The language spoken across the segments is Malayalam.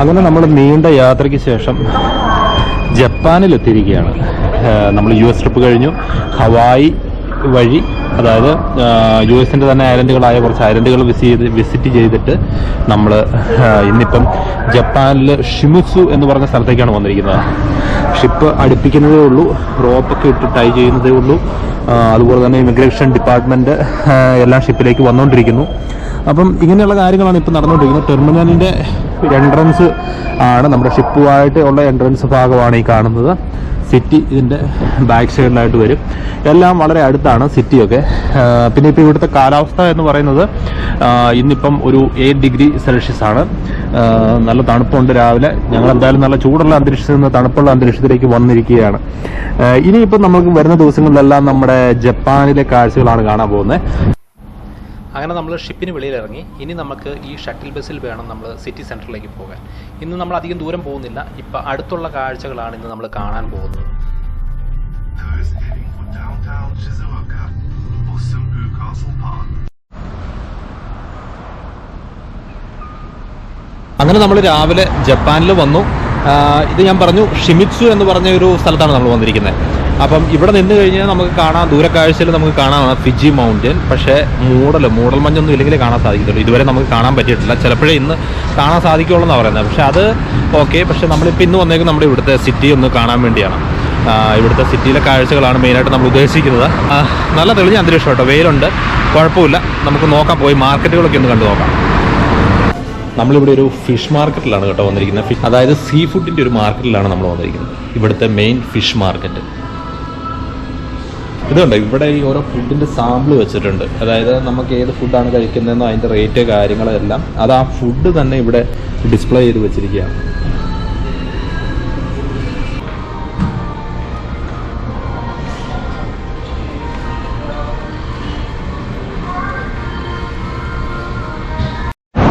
അങ്ങനെ നമ്മൾ നീണ്ട യാത്രയ്ക്ക് ശേഷം ജപ്പാനിലെത്തിയിരിക്കുകയാണ്. നമ്മൾ യു എസ് ട്രിപ്പ് കഴിഞ്ഞു. ഹവായി വഴി അതായത് യു എസിന്റെ തന്നെ ഐലൻഡുകളായ കുറച്ച് ഐലൻഡുകൾ വിസിറ്റ് ചെയ്തിട്ട് നമ്മൾ ഇന്നിപ്പം ജപ്പാനിൽ ഷിമുസു എന്ന് പറഞ്ഞ സ്ഥലത്തേക്കാണ് വന്നിരിക്കുന്നത്. ഷിപ്പ് അടുപ്പിക്കുന്നതേ ഉള്ളൂ റോപ്പൊക്കെ ഇട്ട് ടൈ ചെയ്യുന്നതേ ഉള്ളൂ. അതുപോലെ തന്നെ ഇമിഗ്രേഷൻ ഡിപ്പാർട്ട്മെന്റ് എല്ലാം ഷിപ്പിലേക്ക് വന്നുകൊണ്ടിരിക്കുന്നു അപ്പം ഇങ്ങനെയുള്ള കാര്യങ്ങളാണ് ഇപ്പം നടന്നുകൊണ്ടിരിക്കുന്നത് ടെർമിനലിന്റെ എൻട്രൻസ് ആണ് നമ്മുടെ ഷിപ്പുമായിട്ട് ഉള്ള എൻട്രൻസ് ഭാഗമാണ് ഈ കാണുന്നത്. സിറ്റി ഇതിന്റെ ബാക്ക് സൈഡിലായിട്ട് വരും. എല്ലാം വളരെ അടുത്താണ് സിറ്റിയൊക്കെ പിന്നെ ഇപ്പോൾ ഇവിടുത്തെ കാലാവസ്ഥ എന്ന് പറയുന്നത് ഇന്നിപ്പം ഒരു എയ്റ്റ് ഡിഗ്രി സെൽഷ്യസ് ആണ്. നല്ല തണുപ്പുണ്ട് രാവിലെ. ഞങ്ങൾ എന്തായാലും നല്ല ചൂടുള്ള അന്തരീക്ഷത്തിൽ നിന്ന് തണുപ്പുള്ള അന്തരീക്ഷത്തിലേക്ക് വന്നിരിക്കുകയാണ്. ഇനിയിപ്പം നമുക്ക് വരുന്ന ദിവസങ്ങളിലെല്ലാം നമ്മുടെ ജപ്പാനിലെ കാഴ്ചകളാണ് കാണാൻ പോകുന്നത്. അങ്ങനെ നമ്മൾ ഷിപ്പിന് വെളിയിലിറങ്ങി ഇനി നമുക്ക് ഈ ഷട്ടിൽ ബസ്സിൽ വേണം നമ്മൾ സിറ്റി സെന്ററിലേക്ക് പോകാൻ. ഇന്ന് നമ്മൾ അധികം ദൂരം പോകുന്നില്ല. ഇപ്പം അടുത്തുള്ള കാഴ്ചകളാണ് ഇന്ന് നമ്മൾ കാണാൻ പോകുന്നത്. അങ്ങനെ നമ്മൾ രാവിലെ ജപ്പാനിൽ വന്നു. ഇത് ഞാൻ പറഞ്ഞു ഷിമിത്സു എന്ന് പറഞ്ഞ ഒരു സ്ഥലത്താണ് നമ്മൾ വന്നിരിക്കുന്നത് അപ്പം ഇവിടെ നിന്ന് കഴിഞ്ഞാൽ നമുക്ക് കാണാം ദൂരക്കാഴ്ചയിൽ നമുക്ക് കാണാം ഫിജി മൗണ്ടൻ. പക്ഷേ മൂടൽ മൂടൽ മഞ്ഞൊന്നും ഇല്ലെങ്കിൽ കാണാൻ സാധിക്കത്തുള്ളൂ. ഇതുവരെ നമുക്ക് കാണാൻ പറ്റിയിട്ടില്ല. ചിലപ്പോഴേ ഇന്ന് കാണാൻ സാധിക്കുള്ളൂ എന്നാണ് പറയുന്നത്. പക്ഷേ അത് ഓക്കെ. പക്ഷേ നമ്മളിപ്പോൾ ഇന്ന് വന്നേക്കും നമ്മുടെ ഇവിടുത്തെ സിറ്റി ഒന്ന് കാണാൻ വേണ്ടിയാണ്. ഇവിടുത്തെ സിറ്റിയിലെ കാഴ്ചകളാണ് മെയിനായിട്ട് നമ്മൾ ഉദ്ദേശിക്കുന്നത്. നല്ല തെളിഞ്ഞ അന്തരീക്ഷം കേട്ടോ. വെയിലുണ്ട്. കുഴപ്പമില്ല. നമുക്ക് നോക്കാം. പോയി മാർക്കറ്റുകളൊക്കെ ഒന്ന് കണ്ടു നോക്കാം. നമ്മളിവിടെ ഒരു ഫിഷ് മാർക്കറ്റിലാണ് കേട്ടോ വന്നിരിക്കുന്നത്. അതായത് സീ ഫുഡിന്റെ ഒരു മാർക്കറ്റിലാണ് നമ്മൾ വന്നിരിക്കുന്നത്. ഇവിടുത്തെ മെയിൻ ഫിഷ് മാർക്കറ്റ്. ഇതുണ്ട്. ഇവിടെ ഈ ഓരോ ഫുഡിന്റെ സാമ്പിൾ വെച്ചിട്ടുണ്ട്. അതായത് നമുക്ക് ഏത് ഫുഡാണ് കഴിക്കുന്നതെന്നോ അതിന്റെ റേറ്റ് കാര്യങ്ങളെല്ലാം അത് ആ ഫുഡ് തന്നെ ഇവിടെ ഡിസ്പ്ലേ ചെയ്ത് വെച്ചിരിക്കുകയാണ്.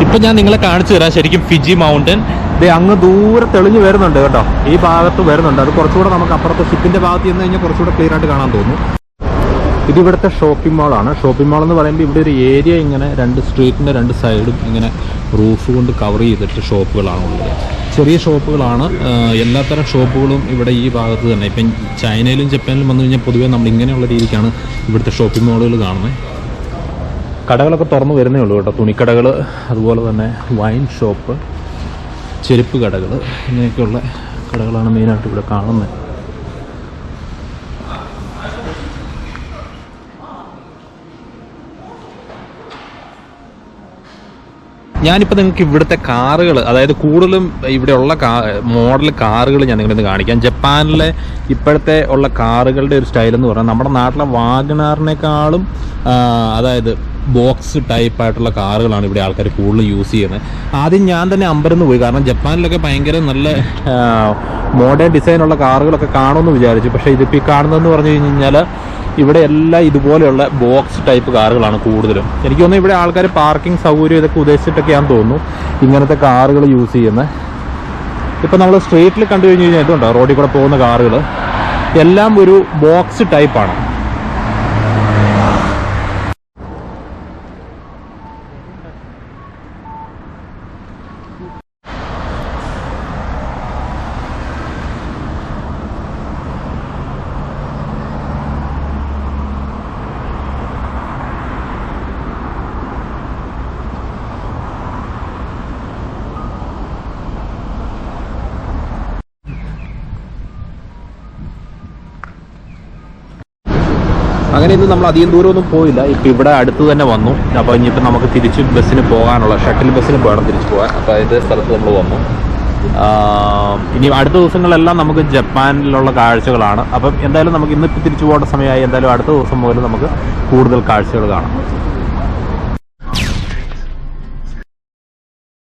ഇപ്പം ഞാൻ നിങ്ങളെ കാണിച്ചു തരാം. ശരിക്കും ഫിജി മൗണ്ടൻ. ഇത് അങ്ങ് ദൂരെ തെളിഞ്ഞു വരുന്നുണ്ട് കേട്ടോ. ഈ ഭാഗത്ത് വരുന്നുണ്ട്. അത് കുറച്ചുകൂടെ നമുക്ക് അപ്പുറത്തെ ഷിപ്പിന്റെ ഭാഗത്ത് ചെന്ന് കഴിഞ്ഞാൽ കുറച്ചുകൂടെ ക്ലിയർ ആയിട്ട് കാണാൻ തോന്നുന്നു ഇത് ഇവിടുത്തെ ഷോപ്പിംഗ് മാളാണ് ഷോപ്പിംഗ് മാൾ എന്ന് പറയുമ്പോൾ ഇവിടെ ഒരു ഏരിയ ഇങ്ങനെ രണ്ട് സ്ട്രീറ്റിന്റെ രണ്ട് സൈഡും ഇങ്ങനെ റൂഫ് കൊണ്ട് കവർ ചെയ്തിട്ട് ഷോപ്പുകളാണ് ഉള്ളത്. ചെറിയ ഷോപ്പുകളാണ് എല്ലാത്തരം ഷോപ്പുകളും ഇവിടെ ഈ ഭാഗത്ത് തന്നെ. ഇപ്പം ചൈനയിലും ജപ്പാനിലും വന്നു കഴിഞ്ഞാൽ പൊതുവേ നമ്മൾ ഇങ്ങനെയുള്ള രീതിക്കാണ് ഇവിടുത്തെ ഷോപ്പിംഗ് മാളുകൾ കാണുന്നത്. കടകളൊക്കെ തുറന്നു വരുന്നേ ഉള്ളൂ കേട്ടോ. തുണിക്കടകൾ അതുപോലെ തന്നെ വൈൻ ഷോപ്പ് ചെരുപ്പ് കടകൾ ഇങ്ങനെയൊക്കെയുള്ള കടകളാണ് മെയിനായിട്ട് ഇവിടെ കാണുന്നത്. ഞാനിപ്പോൾ നിങ്ങൾക്ക് ഇവിടുത്തെ കാറുകൾ അതായത് കൂടുതലും ഇവിടെയുള്ള കാ മോഡൽ കാറുകൾ ഞാൻ നിങ്ങളിന്ന് കാണിക്കാം. ജപ്പാനിലെ ഇപ്പോഴത്തെ ഉള്ള കാറുകളുടെ ഒരു സ്റ്റൈൽ എന്ന് പറഞ്ഞാൽ നമ്മുടെ നാട്ടിലെ വാഗനാറിനേക്കാളും അതായത് ബോക്സ് ടൈപ്പ് ആയിട്ടുള്ള കാറുകളാണ് ഇവിടെ ആൾക്കാർ കൂടുതൽ യൂസ് ചെയ്യുന്നത്. ആദ്യം ഞാൻ തന്നെ അമ്പരന്ന് പോയി. കാരണം ജപ്പാനിലൊക്കെ ഭയങ്കര നല്ല മോഡേൺ ഡിസൈനുള്ള കാറുകളൊക്കെ കാണുമെന്ന് വിചാരിച്ചു. പക്ഷേ ഇതിപ്പോൾ ഈ കാണുന്നതെന്ന് പറഞ്ഞു കഴിഞ്ഞാൽ ഇവിടെ എല്ലാം ഇതുപോലെയുള്ള ബോക്സ് ടൈപ്പ് കാറുകളാണ് കൂടുതലും. എനിക്ക് തോന്നുന്നു ഇവിടെ ആൾക്കാർ പാർക്കിംഗ് സൗകര്യം ഇതൊക്കെ ഉദ്ദേശിച്ചിട്ടൊക്കെയാണെന്ന് തോന്നുന്നു. ഇങ്ങനത്തെ കാറുകൾ യൂസ് ചെയ്യുന്നത് ഇപ്പം നമ്മൾ സ്ട്രീറ്റിൽ കണ്ടു കഴിഞ്ഞ് കഴിഞ്ഞാൽ ഇതുണ്ടോ? റോഡിൽ കൂടെ പോകുന്ന കാറുകൾ എല്ലാം ഒരു ബോക്സ് ടൈപ്പാണ് അങ്ങനെ ഇന്ന് നമ്മൾ അധികം ദൂരമൊന്നും പോയില്ല. ഇപ്പം ഇവിടെ അടുത്ത് തന്നെ വന്നു. അപ്പോൾ ഇനിയിപ്പോൾ നമുക്ക് തിരിച്ച് ബസ്സിന് പോകാനുള്ള ഷട്ടിൽ ബസ്സിന് പോകണം തിരിച്ച് പോകാൻ. അപ്പോൾ ഇത് സ്ഥലത്ത് നമ്മൾ വന്നു. ഇനി അടുത്ത ദിവസങ്ങളെല്ലാം നമുക്ക് ജപ്പാനിലുള്ള കാഴ്ചകളാണ്. അപ്പം എന്തായാലും നമുക്ക് ഇന്നിപ്പോൾ തിരിച്ചു പോകേണ്ട സമയമായി. എന്തായാലും അടുത്ത ദിവസം മുതൽ നമുക്ക് കൂടുതൽ കാഴ്ചകൾ കാണാം.